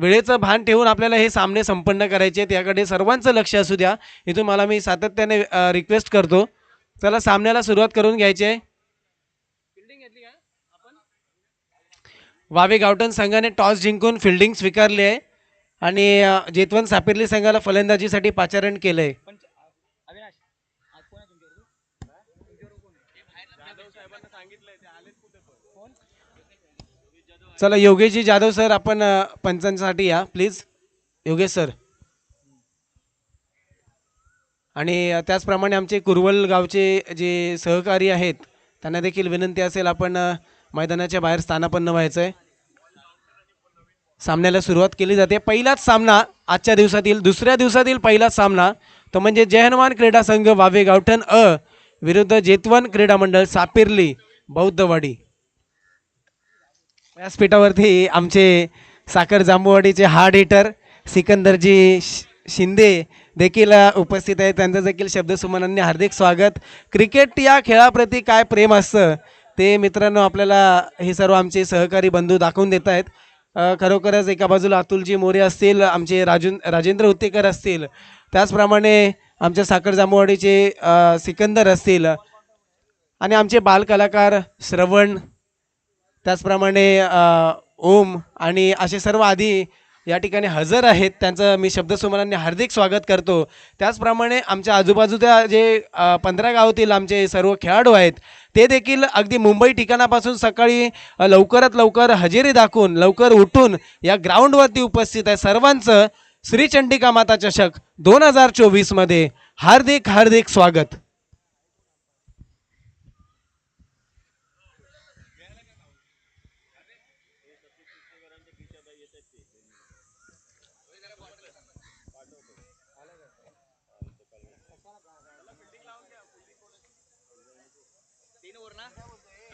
वेळेचं भान ठेवून आपल्याला हे सामने संपन्न करायचे आहेत. याकडे सर्वांचं लक्ष असू द्या. इथून मला मी सातत्याने रिक्वेस्ट करतो. चला सामन्याला सुरुवात करून घ्यायची आहे. वावे गावठण संघाने टॉस जिंकून फिल्डिंग स्वीकारली आहे. आणि जेतवन सापिर्ली संघाला फलंदाजीसाठी पाचारण केलं आहे चला योगेशजी जाधव सर आपण पंचांसाठी या प्लीज योगेश सर. आणि त्याचप्रमाणे आमचे कुरवल गावचे जे सहकारी आहेत त्यांना देखील विनंती असेल आपण मैदानाच्या बाहेर स्थानापन्न व्हायचं आहे सामन्याला सुरुवात केली जाते. पहिलाच सामना आजच्या दिवसातील दुसऱ्या दिवसातील पहिलाच सामना तो म्हणजे जय क्रीडा संघ वावे गावठण अ विरुद्ध जेतवन क्रीडा मंडळ सापिर्ली बौद्धवाडी. व्यासपीठावरती आमचे साखर जांबूवाडीचे हार्ड हिटर सिकंदरजी शि- शिंदे देखील उपस्थित आहेत. त्यांचं देखील शब्दसुमनांनी हार्दिक स्वागत. क्रिकेट या खेळाप्रती काय प्रेम असतं ते मित्रांनो आपल्याला हे सर्व आमचे सहकारी बंधू दाखवून देत आहेत. खरोखरच एका बाजूला अतुलजी मोरे असतील आमचे राजू राजेंद्र उत्तेकर असतील त्याचप्रमाणे आमच्या साखर जांभूवाडीचे सिकंदर असतील आणि आमचे बालकलाकार श्रवण त्याचप्रमाणे ओम आणि असे सर्व आधी या ठिकाणी हजर आहेत. त्यांचं मी शब्दसुमनांनी हार्दिक स्वागत करतो. त्याचप्रमाणे आमच्या आजूबाजूच्या जे पंधरा गावातील आमचे सर्व खेळाडू आहेत ते देखील अगदी मुंबई ठिकाणापासून सकाळी लवकरात लवकर हजेरी दाखवून लवकर उठून या ग्राउंडवरती उपस्थित आहे. सर्वांचं श्री चंडिका माता चषक दोन हजार चोवीसमध्ये हार्दिक हार्दिक स्वागत. तीन ओर